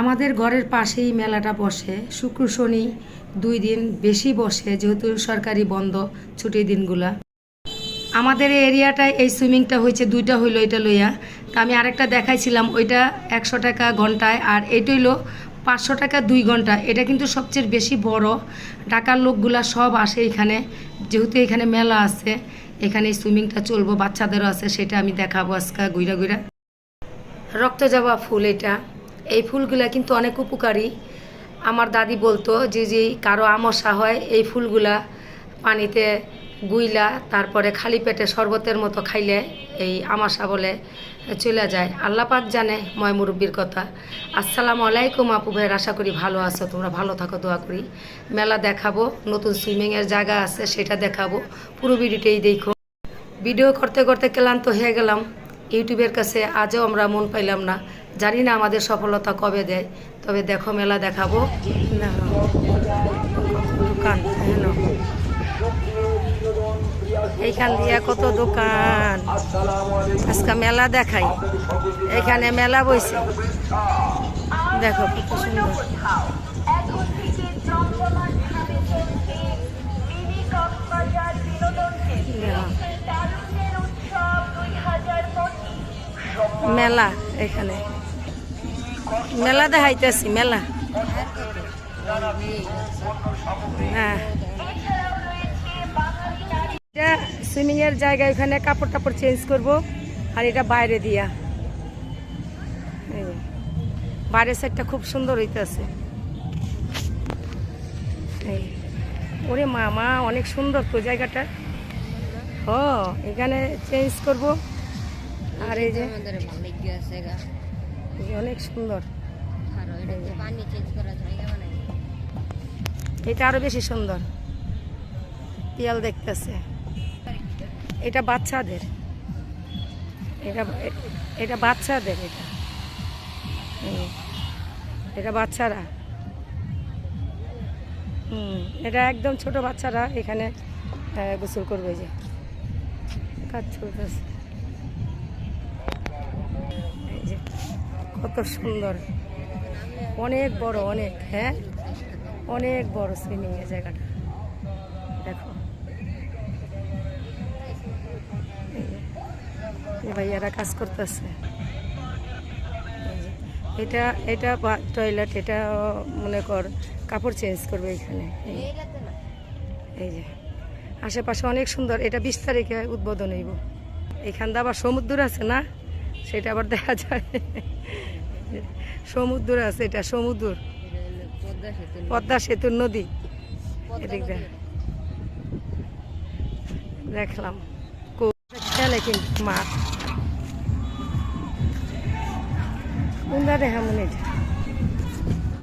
আমাদের ঘরের পাশেই মেলাটা বসে। শুক্র শনি দুই দিন বেশি বসে, যেহেতু সরকারি বন্ধ ছুটির দিনগুলা। আমাদের এরিয়াটায় এই সুইমিংটা হয়েছে, দুইটা হইল এটা লইয়া। তা আমি আরেকটা দেখাইছিলাম, ওইটা একশো টাকা ঘন্টায়, আর এটা হইল পাঁচশো টাকা দুই ঘণ্টা। এটা কিন্তু সবচেয়ে বেশি বড়। ঢাকার লোকগুলা সব আসে এখানে, যেহেতু এখানে মেলা আছে, এখানে সুইমিংটা চলবো, বাচ্চাদেরও আছে, সেটা আমি দেখাবো আজকে গুইরা গুইরা রক্ত যাওয়া ফুল এটা। এই ফুলগুলা কিন্তু অনেক উপকারী। আমার দাদি বলতো যে যে কারও আমসা হয়, এই ফুলগুলা পানিতে গুইলা তারপরে খালি পেটে শরবতের মতো খাইলে এই আমাশা বলে চলে যায়। আল্লাহ পাক জানে, ময় মুরব্বীর কথা। আসসালামু আলাইকুম আপু ভাইয়ের, আশা করি ভালো আছো, তোমরা ভালো থাকো, দোয়া করি। মেলা দেখাবো, নতুন সুইমিংয়ের জায়গা আছে, সেটা দেখাবো। পুরো ভিডিওটাই দেখো। ভিডিও করতে করতে ক্লান্ত হয়ে গেলাম। ইউটিউবের কাছে আজও আমরা মন পাইলাম না। জানি না আমাদের সফলতা কবে দেয়, তবে দেখো মেলা দেখাবো। দোকান। এইখান দিয়া কত দোকান? আজকে মেলা দেখাই। এখানে মেলা বইছে। দেখো কত সুন্দর। মেলা এখানে। মেলা দেখাইতেছি, মেলা। হ্যাঁ। এটা সুইমিং এর জায়গা, এখানে কাপড় টাপড় চেঞ্জ করব, আর এটা বাইরে দিয়া। বাইরের সাইডটা খুব সুন্দর হইতেছে। ওরে মামা, অনেক সুন্দর তো জায়গাটা। হ, এখানে চেঞ্জ করব। আর এই যে আমাদের অনেক সুন্দর। আর এটা যে পানি চেঞ্জ করা জায়গা বানাই এটা আরও বেশি সুন্দর। পিয়াল দেখতেছে। এটা বাচ্চাদের। এটা এটা বাচ্চাদের এটা। এটা বাচ্চারা। হুম এটা একদম ছোট বাচ্চারা এখানে গোসল করবে যে। কাজ চলতেছে। কত সুন্দর। অনেক বড়, অনেক হ্যাঁ? অনেক বড় সুইমিং এর জায়গাটা। দেখো। এই ভাইয়ারা কাজ করতেছে। এটা এটা টয়লেট এটা মনে কর, কাপড় চেঞ্জ করবে এখানে। এই এই যে। আশেপাশে অনেক সুন্দর, এটা বিশ তারিখে উদ্বোধন হইব। এখান আবার সমুদ্র আছে না? সেটা আবার দেখা যায়। সমুদ্র আছে এটা সমুদ্র। পদ্মা সেতুর নদী। এদিক দেখলাম। খেলে কিন্তু মাছ কোনটা দেখা মনে এটা